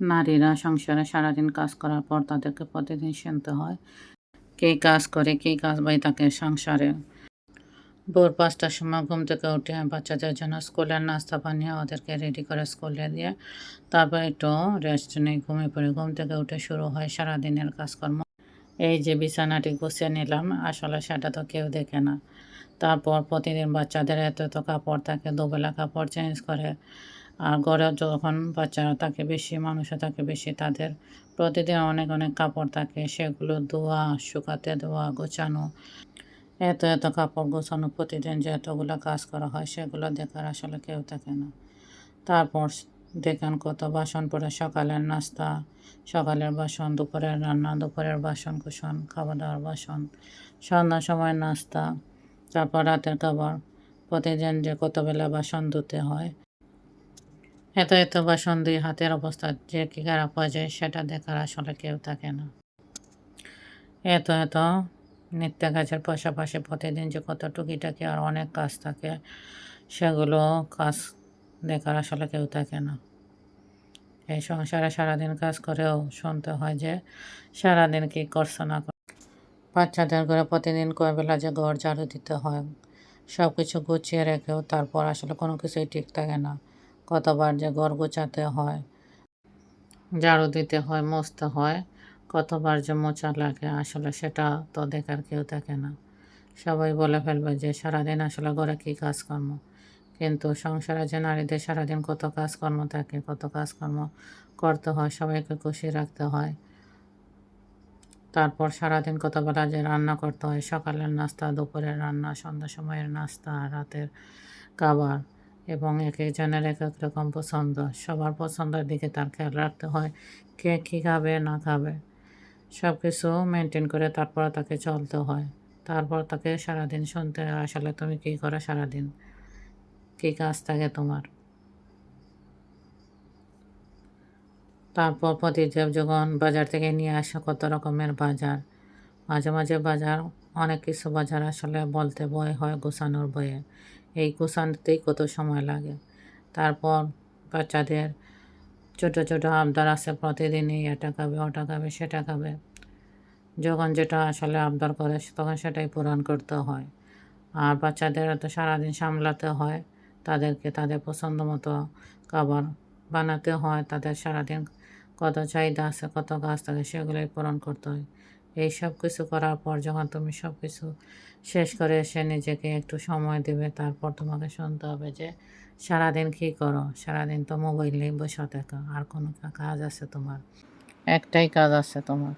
নারীরা সংসারে সারাদিন কাজ করার পর তাদেরকে প্রতিদিন শুনতে হয়। কে কাজ করে, কে কাজ বাই তাকে সংসারে। ভোর পাঁচটার সময় ঘুম থেকে উঠে বাচ্চাদের জন্য স্কুলের নাস্তা বানিয়ে ওদেরকে রেডি করে স্কুলে দিয়ে তারপর একটু রেস্ট নেই ঘুমিয়ে পড়ে। ঘুম থেকে উঠে শুরু হয় সারাদিনের কাজকর্ম। এই যে বিছানাটি গুছিয়ে নিলাম, আসলে সেটা তো কেউ দেখে না। তারপর প্রতিদিন বাচ্চাদের এত এত কাপড় থাকে, দুবেলা কাপড় চেঞ্জ করে। আর ঘরে যখন বাচ্চারা থাকে বেশি, মানুষও থাকে বেশি, তাদের প্রতিদিন অনেক অনেক কাপড় থাকে। সেগুলো ধোয়া, শুকাতে ধোয়া গোছানো। এত এত কাপড় গোছানো প্রতিদিন যে এতগুলো কাজ করা হয়, সেগুলো দেখার আসলে কেউ থাকে না। তারপর দেখেন কত বাসন পরে সকালের নাস্তা, সকালের বাসন, দুপুরের রান্না, দুপুরের বাসন কুসন খাওয়া দাওয়ার বাসন, সন্ধ্যার সময় নাস্তা, তারপর রাতের খাবার। প্রতিদিন যে কত বেলা বাসন ধুতে হয় এত এত বাসন দিয়ে হাতের অবস্থা যে কী খারাপ হয়ে যায়, সেটা দেখার আসলে কেউ থাকে না। এত এত নিত্য কাজের পাশাপাশি প্রতিদিন যে কত টুকিটাকি আর অনেক কাজ থাকে, সেগুলো কাজ দেখার আসলে কেউ থাকে না। এই সংসারে সারাদিন কাজ করেও শুনতে হয় যে সারাদিন কী করছ না বাচ্চাদের ঘরে প্রতিদিন কয় বেলা যে ঘর ঝাড়ু দিতে হয় সব কিছু গুছিয়ে রেখেও তারপর আসলে কোনো কিছুই ঠিক থাকে না। কতবার যে ঘর গোছাতে হয়, ঝাড়ু দিতে হয়, মুছতে হয়, কতবার যে মোচা লাগে, আসলে সেটা তো দেখার কেউ থাকে না। সবাই বলে ফেলবে যে সারাদিন আসলে ঘরে কী কাজকর্ম। কিন্তু সংসারে যে নারীদের সারাদিন কত কাজকর্ম থাকে, কত কাজকর্ম করতে হয়, সবাইকে খুশি রাখতে হয়। তারপর সারাদিন কতবেলা যে রান্না করতে হয়, সকালের নাস্তা, দুপুরের রান্না, সন্ধ্যা সময়ের নাস্তা, রাতের খাবার এবং এক একজনের এক এক রকম পছন্দ, সবার পছন্দের দিকে তার খেয়াল রাখতে হয়, কে কী খাবে, না খাবে। সব কিছু মেনটেন করে তারপর তাকে চলতে হয়। তারপর তাকে সারাদিন শুনতে হয়, আসলে তুমি কী করো সারাদিন? কী কাজ থাকে তোমার? তারপর প্রতিদেব যখন বাজার থেকে নিয়ে আসে কত রকমের বাজার। মাঝে মাঝে বাজার, অনেক কিছু বাজার আসলে বলতে ভয় হয় গোছানোর বয়ে এই গোছানোতেই কত সময় লাগে। তারপর বাচ্চাদের ছোটো ছোটো আবদার আছে প্রতিদিনই, এটা খাবে, ওটা খাবে, সেটা খাবে। যখন যেটা আসলে আবদার করে, তখন সেটাই পূরণ করতে হয়। আর বাচ্চাদের তো সারাদিন সামলাতে হয়, তাদেরকে তাদের পছন্দ মতো খাবার বানাতে হয়, তাদের সারাদিন কত চাহিদা আছে, কত কাজ থাকে, সেগুলোই পূরণ করতে হয়। এই সব কিছু করার পর যখন তুমি সব কিছু শেষ করে এসে নিজেকে একটু সময় দেবে, তারপর তোমাকে শুনতে হবে যে সারাদিন কী করো? সারাদিন তো মোবাইল নিয়ে বসে থাকো, আর কোনো কাজ আছে তোমার? একটাই কাজ আছে তোমার।